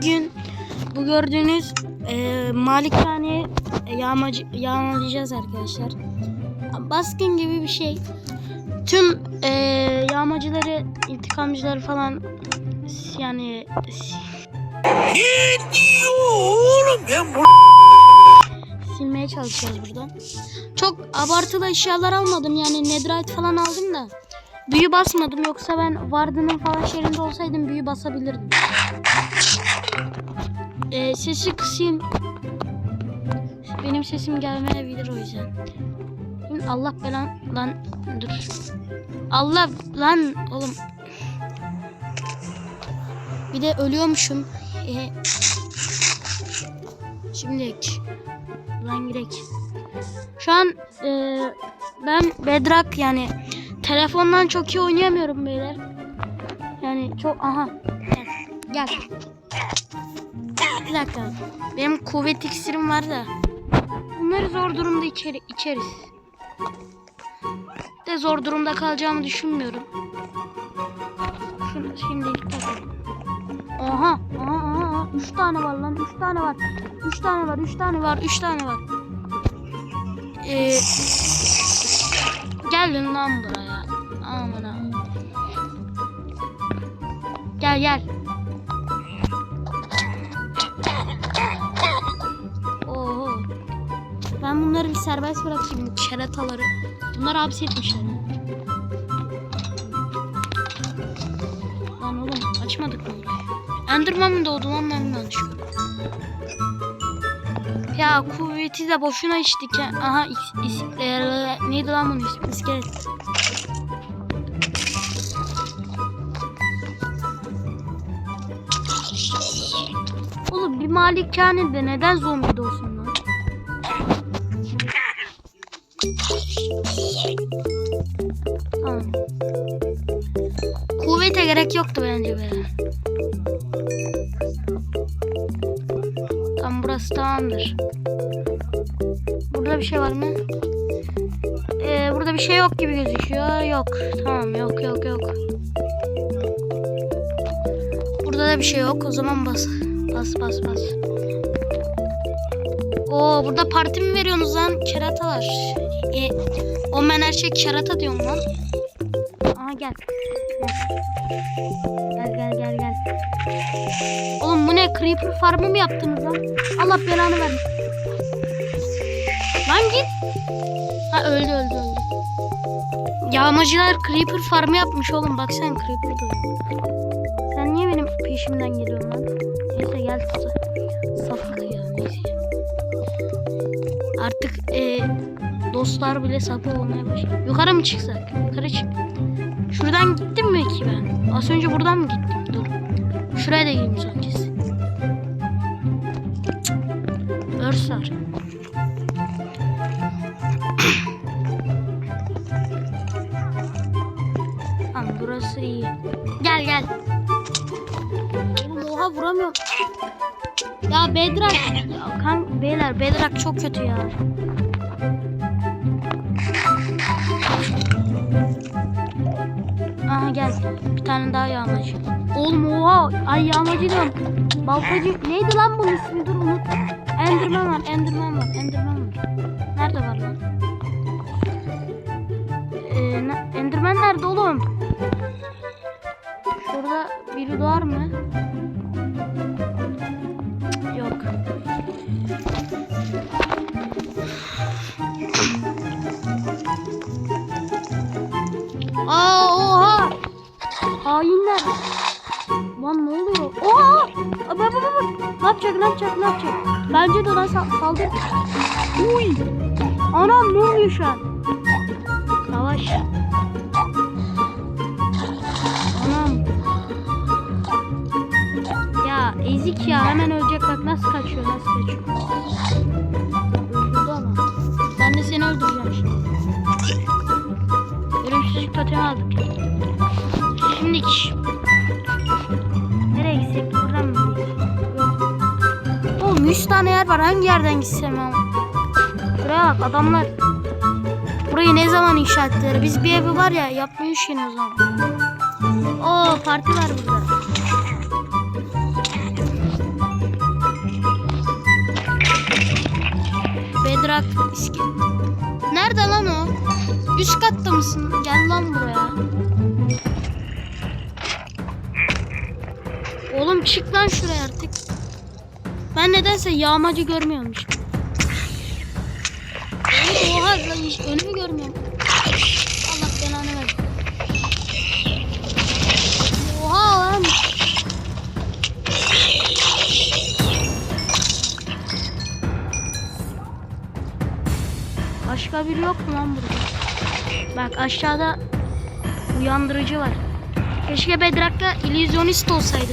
Bugün bu gördüğünüz e, malikane yağmacı, yağmalayacağız arkadaşlar. Baskın gibi bir şey. Tüm e, yağmacıları, intikamcıları falan yani Ne diyor oğlum ben bu silmeye çalışacağız buradan. Çok abartılı eşyalar almadım yani netherite falan aldım da. Büyü basmadım yoksa ben Varda'nın falan şehrinde olsaydım büyü basabilirdim. Ee, sesi kısayım. Benim sesim gelmeyebilir o yüzden. Allah belan lan dur. Allah lan oğlum. Bir de ölüyormuşum. Ee, şimdi Lan girek. Şu an e, ben Bedrock yani telefondan çok iyi oynayamıyorum beyler. Yani çok aha gel. Gel. Bir dakika. Benim kuvvet iksirim var da. Bunları zor durumda içeri, içeriz. De zor durumda kalacağımı düşünmüyorum. Şunu şimdilik takalım. Aha, aha, aha. Üç tane var lan, üç tane var. Üç tane var, üç tane var, üç tane var. Ee, gelin lan buraya. Aman. Gel gel. Bunları bir serbest bırakayım bu kerataları. Bunlar hapsetmişler. Lan oğlum açmadık mı burayı? Enderman mı doğdu lan ben gördüm? Ya kuvveti de boşuna içtik ya. Aha is, e, neydi lan bunun ismi? İskelet. Oğlum bir malikanede neden zombi gerek yoktu bence be. Tam burası tamamdır. Burada bir şey var mı? Ee, burada bir şey yok gibi gözüküyor. Yok. Tamam yok yok yok. Burada da bir şey yok. O zaman bas. Bas bas bas. Oo burada parti mi veriyorsunuz lan? Keratalar. E, o ben her şey kerata diyorum lan. Aha gel. Gel gel gel gel. Oğlum bu ne? Creeper farmı mı yaptınız lan? Allah belanı versin. Lan git. Ha öldü öldü öldü. Yağmacılar Creeper farmı yapmış oğlum. Bak sen Creeper doğuyor. Sen niye benim peşimden geliyorsun lan? Neyse gel tuza. Sapık ya neyse. Artık e, dostlar bile sapı olmaya başladı. Yukarı mı çıksak? Yukarı çık. Şuradan gittim mi ki ben? Az önce buradan mı gittim? Dur. Şuraya da gireyim son kez. Örs var. Tamam burası iyi. Gel gel. Oğlum oha vuramıyorum. Ya Bedrak. Ya kan beyler Bedrak çok kötü ya. Gel. Bir tane daha yağmacı. Oğlum oha. Ay yağmacı diyorum. Baltacı. Neydi lan bunun ismi? Dur unut. Enderman var. Enderman var. Enderman var. Nerede var lan? Ee, Enderman nerede oğlum? Şurada biri doğar mı? Yapacak? Ne yapacak? Ne yapacak? Bence de lan sal- saldır. Uy! Anam ne oluyor şu an? Savaş. Anam. Ya ezik ya hemen ölecek bak nasıl kaçıyor nasıl kaçıyor. Öldürdü ama. Ben de seni öldüreceğim şimdi. Ölümsüzlük totemi aldık. Şimdi 3 tane yer var. Hangi yerden gitsem ama? Buraya bak adamlar. Burayı ne zaman inşa ettiler? Biz bir evi var ya yapmayı üşüyün o zaman. Oo parti var burada. Bedrak iskin. Nerede lan o? Üst katta mısın? Gel lan buraya. Oğlum çık lan şuraya artık. Ben nedense yağmacı görmüyormuş. Oha lan önümü görmüyorum. Allah belanı ver. Oha lan. Başka biri yok mu lan burada? Bak aşağıda uyandırıcı var. Keşke Bedrock'ta illüzyonist olsaydı.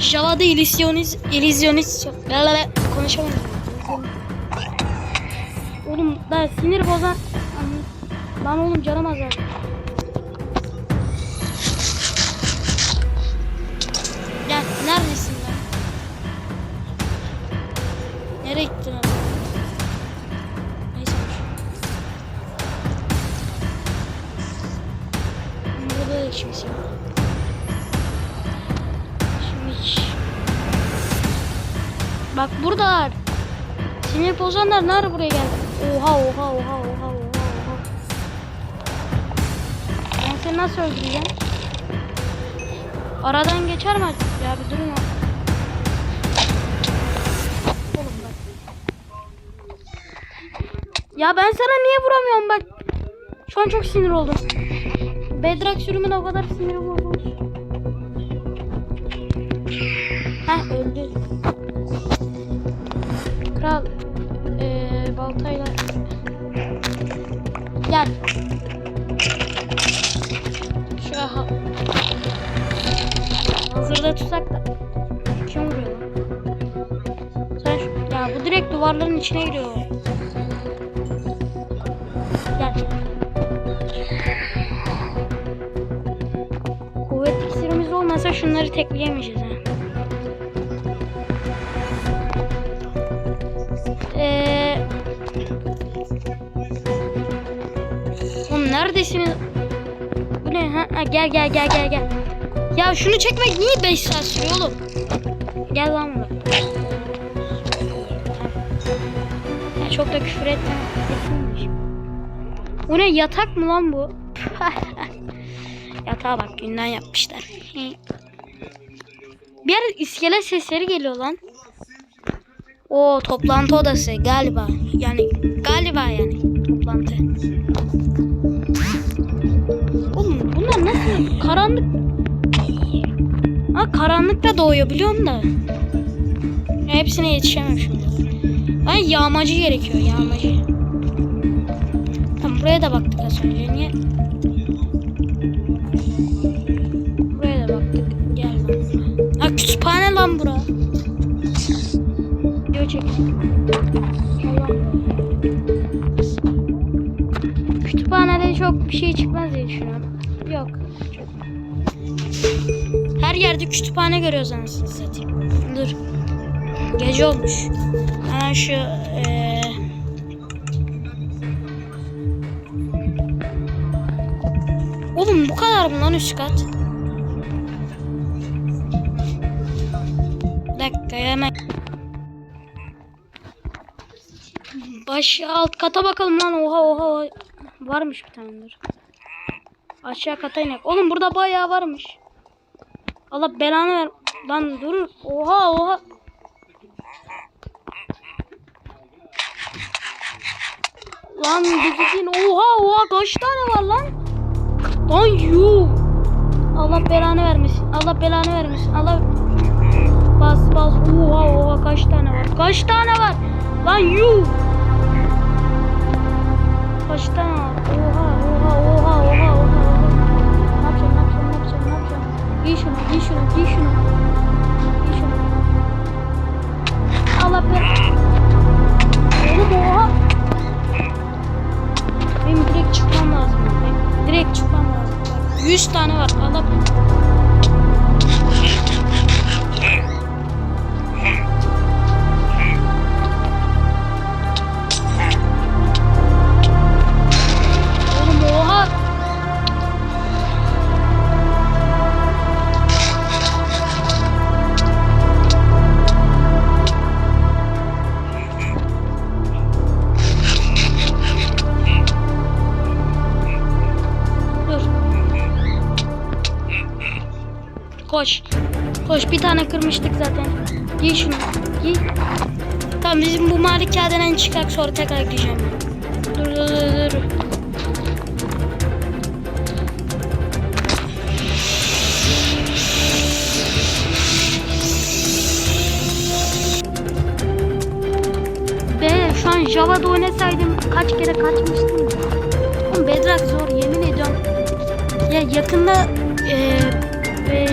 Java'da illüzyonist, illüzyonist konuşamadım. Oğlum da sinir bozan. Lan oğlum canım azaldı. Buradalar. Sinir bozanlar nerede buraya geldi? Oha oha oha oha oha oha. Ben seni nasıl öldüreceğim? Aradan geçer mi? Ya bir durun ya. Ya ben sana niye vuramıyorum bak. Şu an çok sinir oldum. Bedrock sürümün o kadar siniri bozulmuş. Heh öldü. Baltayla gel. Şu ha hazırda tutsak da kim vuruyor? Sen şu... ya bu direkt duvarların içine giriyor. Gel. Kuvvet iksirimiz olmasa şunları tekleyemeyeceğiz neredesiniz? Bu ne? Ha, ha, gel gel gel gel gel. Ya şunu çekmek niye 5 saat sürüyor oğlum? Gel lan buraya. Ya çok da küfür etme. Bu ne yatak mı lan bu? Yatağa bak günden yapmışlar. Bir yer iskelet sesleri geliyor lan. O toplantı odası galiba. Yani galiba yani toplantı. Karanlık? Ha karanlıkta doğuyor biliyorum da. Hepsine yetişemem şimdi. Ben yağmacı gerekiyor yağmacı. Tamam buraya da baktık az önce. Niye? Buraya da baktık. Gel lan. Ha kütüphane lan bura. Video çek. Kütüphane görüyoruz anasını satayım. Dur. Gece olmuş. Hemen şu eee Oğlum bu kadar mı lan üst kat? Bir dakika hemen. Baş alt kata bakalım lan. Oha. oha. Varmış bir tane dur. Aşağı kata inek. Oğlum burada bayağı varmış. Allah belanı ver. Lan dur. Oha oha. Lan bir Oha oha kaç tane var lan? Lan yuh. Allah belanı vermesin. Allah belanı vermesin. Allah bas bas. Oha oha kaç tane var? Kaç tane var? Lan yuh. Tane kırmıştık zaten. Giy şunu. Giy. Tamam bizim bu malikaneden çıkak sonra tekrar gideceğim. Dur dur dur dur. Be şu an Java'da oynasaydım kaç kere kaçmıştım. Oğlum Bedrock zor yemin ediyorum. Ya yakında eee ve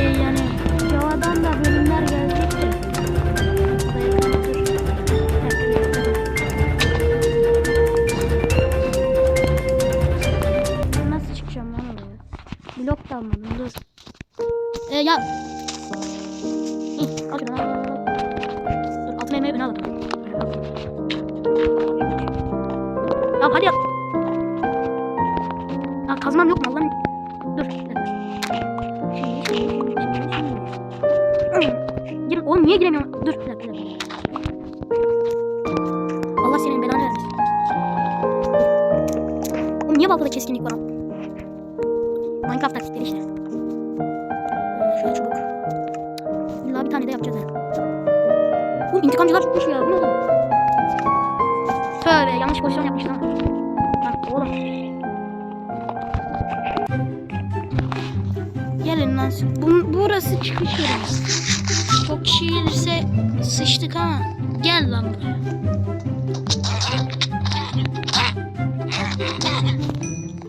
ya. İh, al şunu al, al, al. Dur altına emeği ben alalım. Ya hadi yap. Ya kazmam yok mu Allah'ım? Dur. Gir, oğlum niye giremiyorum? Dur bir dakika. Allah senin belanı vermesin. Oğlum niye baltada keskinlik var? İntikamcılar çıkmış ya. Bu ne oğlum? Tövbe yanlış pozisyon yapmışlar. Lan oğlum. Gelin lan. Bu, burası çıkış yeri. Çok kişi gelirse sıçtık ama gel lan buraya.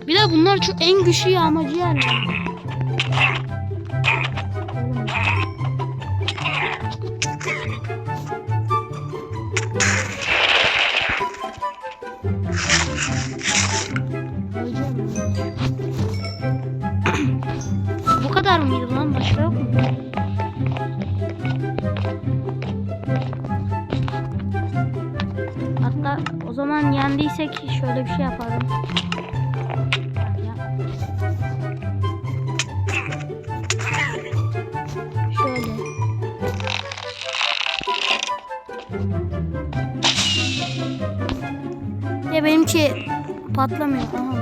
Bir de bunlar çok en güçlü yağmacı yerler. Yendiysek şöyle bir şey yaparım. Şöyle. Ya benimki patlamıyor. Aha.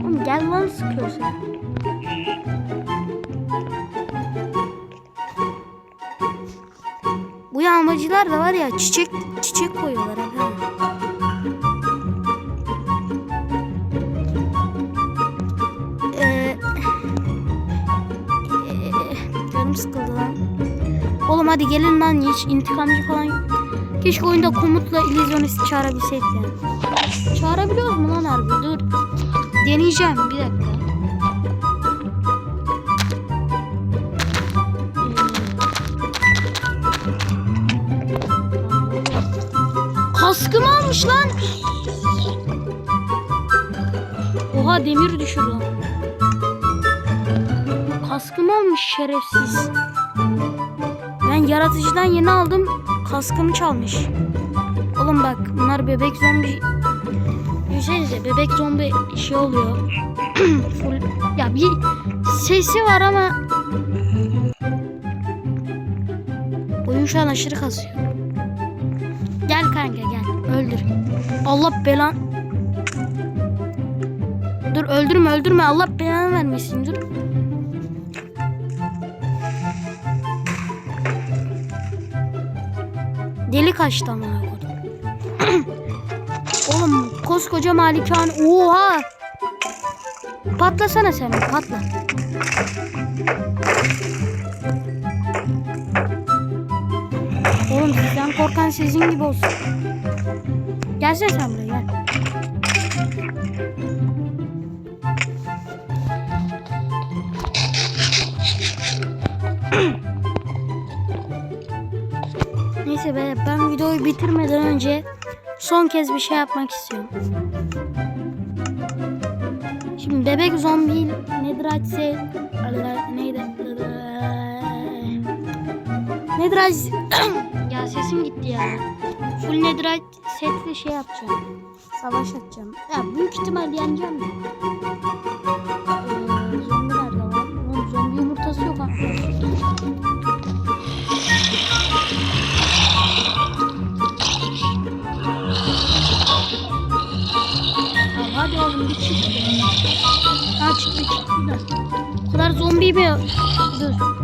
Oğlum gel lan sıkıyorsa. Bu yağmacılar da var ya çiçek Ee, ee, sıkıldı lan. Oğlum hadi gelin lan hiç intikamcı falan. Keşke oyunda komutla illüzyonist çağırabilseydik yani. Çağırabiliyoruz mu lan harbi? Dur. Deneyeceğim bir dakika. Kaskımı almış lan. Oha demir düşürdü lan. Kaskımı almış şerefsiz. Ben yaratıcıdan yeni aldım. Kaskımı çalmış. Oğlum bak bunlar bebek zombi. Düşünsenize bebek zombi şey oluyor. Full, ya bir sesi var ama oyun şu an aşırı kasıyor. Allah belan. Dur öldürme öldürme Allah belanı vermesin dur. Deli kaçtı ama. Oğlum koskoca malikane. Oha! Patlasana sen patla. Oğlum sizden korkan sizin gibi olsun. Gelsene sen buraya gel. Neyse be ben videoyu bitirmeden önce son kez bir şey yapmak istiyorum. Şimdi bebek zombi nedir açse neydi? Nedir ya sesim gitti ya. Full Netherite setle şey yapacağım. Savaş atacağım. Ya büyük ihtimal yeneceğim de. Ee, zombi nerede var? Oğlum zombi yumurtası yok. Ya hadi oğlum bir çık. Ha çıktı çıktı da. O kadar zombi mi? Dur.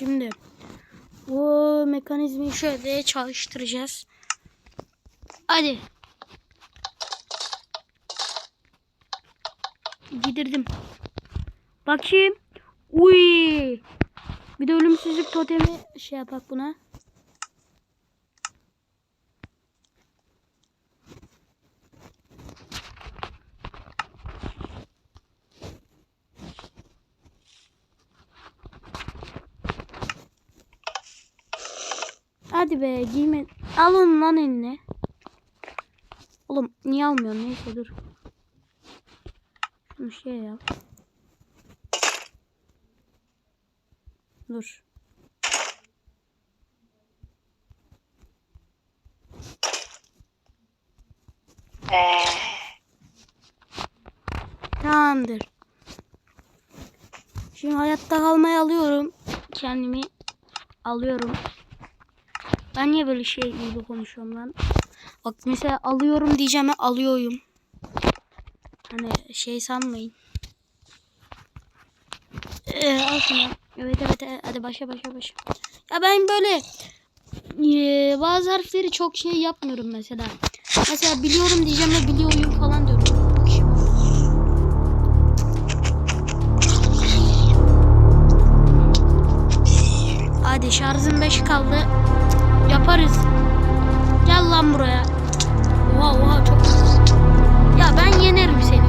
Şimdi bu mekanizmayı şöyle çalıştıracağız. Hadi. Gidirdim. Bakayım. Uy. Bir de ölümsüzlük totemi şey yapak buna. Be giyme. Alın lan eline. Oğlum niye almıyorsun? Neyse dur. Şunu şey yap. Dur. Tamamdır. Şimdi hayatta kalmayı alıyorum. Kendimi alıyorum. Ben niye böyle şey gibi konuşuyorum lan? Bak mesela alıyorum diyeceğime alıyorum. Hani şey sanmayın. Ee, şunu. Evet evet hadi başla başla başla. Ya ben böyle ee, bazı harfleri çok şey yapmıyorum mesela. Mesela biliyorum diyeceğim ve biliyorum falan diyorum. Hadi şarjın 5 kaldı. Yaparız. Gel lan buraya. Oha oha çok Ya ben yenerim seni